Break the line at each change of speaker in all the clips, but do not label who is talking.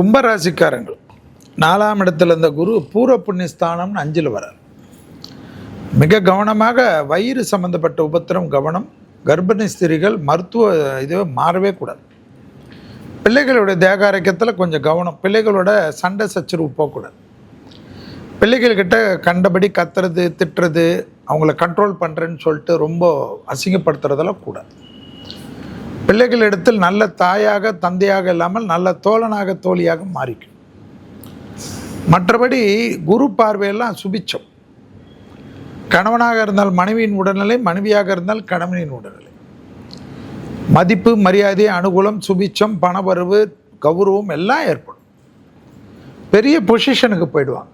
கும்பராசிக்காரங்கள் நாலாம் இடத்துல இருந்த குரு பூர்வ புண்ணியஸ்தானம்னு அஞ்சில் வரார். மிக கவனமாக வயிறு சம்பந்தப்பட்ட உபத்திரம் கவனம் கர்ப்பிணி ஸ்திரிகள் மருத்துவ இது மாறவே கூடாது. பிள்ளைகளுடைய தேகாரக்கத்தில் கொஞ்சம் கவனம் பிள்ளைகளோட சண்டை சச்சரவு போகக்கூடாது. பிள்ளைகள்கிட்ட கண்டபடி கத்துறது திட்டுறது அவங்கள கண்ட்ரோல் பண்ணுறேன்னு சொல்லிட்டு ரொம்ப அசிங்கப்படுத்துறதெல்லாம் கூடாது. பிள்ளைகளிடத்தில் நல்ல தாயாக தந்தையாக இல்லாமல் நல்ல தோழனாக தோழியாக மாறிக்கும். மற்றபடி குரு பார்வையெல்லாம் சுபிச்சம். கணவனாக இருந்தால் மனைவியின் உடல்நிலை மனைவியாக இருந்தால் கணவனின் உடல்நிலை. மதிப்பு மரியாதை அனுகூலம் சுபிச்சம் பணவரவு கௌரவம் எல்லாம் ஏற்படும். பெரிய பொசிஷனுக்கு போயிடுவாங்க.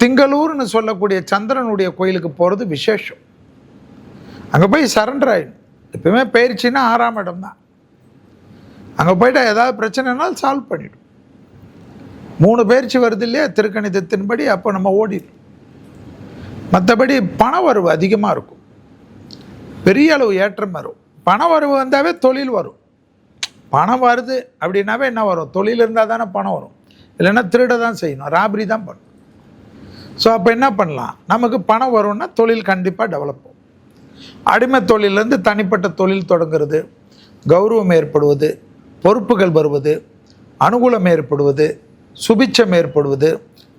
திங்களூர்னு சொல்லக்கூடிய சந்திரனுடைய கோயிலுக்கு போகிறது விசேஷம். அங்கே போய் சரண்டர் ஆயிடும். எப்பவுமே பயிற்சின்னா ஆறாம் இடம் தான். அங்கே போய்ட்டு ஏதாவது பிரச்சனைனாலும் சால்வ் பண்ணிடும். மூணு பயிற்சி வருது இல்லையா? திருக்கணிதத்தின்படி அப்போ நம்ம ஓடிடும். மற்றபடி பண வரவு அதிகமாக இருக்கும். பெரிய அளவு ஏற்றம் வரும். பண வரவு வந்தாவே தொழில் வரும். பணம் வருது அப்படின்னாவே என்ன வரும்? தொழில் இருந்தால் தானே பணம் வரும். இல்லைன்னா திருட தான் செய்யணும். ராபரி தான் பண்ணணும் ஸோ அப்போ என்ன பண்ணலாம்? நமக்கு பணம் வரும்னா தொழில் கண்டிப்பாக டெவலப் அடிமை தொழிலேருந்து தனிப்பட்ட தொழில் தொடங்குறது கௌரவம் ஏற்படுவது பொறுப்புகள் வருவது அனுகூலம் ஏற்படுவது சுபிச்சம் ஏற்படுவது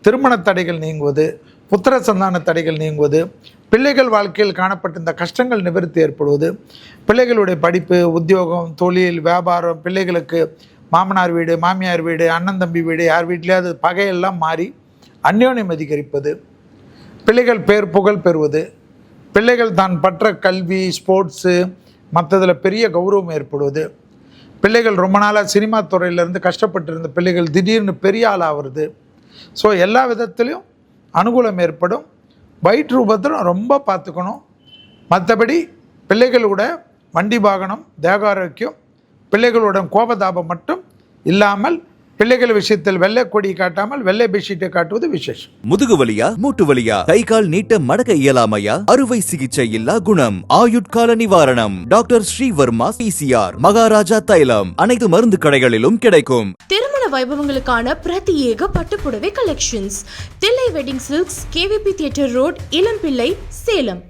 திருமண தடைகள் நீங்குவது புத்திர சந்தான தடைகள் நீங்குவது பிள்ளைகள் வாழ்க்கையில் காணப்பட்ட இந்த கஷ்டங்கள் நிவர்த்தி ஏற்படுவது பிள்ளைகளுடைய படிப்பு உத்தியோகம் தொழில் வியாபாரம் பிள்ளைகளுக்கு மாமனார் வீடு மாமியார் வீடு அண்ணன் தம்பி வீடு யார் வீட்டிலேயாவது பகையெல்லாம் மாறி அந்யோன்யம் அதிகரிப்பது பிள்ளைகள் பேர் புகழ் பெறுவது பிள்ளைகள் தான் பற்ற கல்வி ஸ்போர்ட்ஸு மற்றதில் பெரிய கௌரவம் ஏற்படுவது. பிள்ளைகள் ரொம்ப நாளாக சினிமா துறையிலேருந்து கஷ்டப்பட்டு இருந்த பிள்ளைகள் திடீர்னு பெரிய ஆள் ஆகிறது. ஸோ எல்லா விதத்துலேயும் அனுகூலம் ஏற்படும். வயிற்று உபத்திரம் ரொம்ப பார்த்துக்கணும். மற்றபடி பிள்ளைகளோட வண்டி வாகனம் தேக ஆரோக்கியம் பிள்ளைகளுடன் கோபதாபம் மட்டும் இல்லாமல் பிள்ளைகள் விஷயத்தில் வெள்ளை கொடி காட்டாமல் வெள்ளை பெட்ஷீட்டை காட்டுவது விசேஷம்.
முதுகு வலியா மூட்டு வலியா கை கால் நீட்ட மடக்க இயலாமையா? அறுவை சிகிச்சை இல்லா குணம் ஆயுட்கால நிவாரணம். டாக்டர் ஸ்ரீவர்மா பிசிஆர் மகாராஜா தைலம். அனைத்து மருந்து கடைகளிலும் கிடைக்கும்.
திருமண வைபவங்களுக்கான பிரத்யேக பட்டுப்புடவை collections Thillai wedding silks KVP theatre road Ilampillai Salem.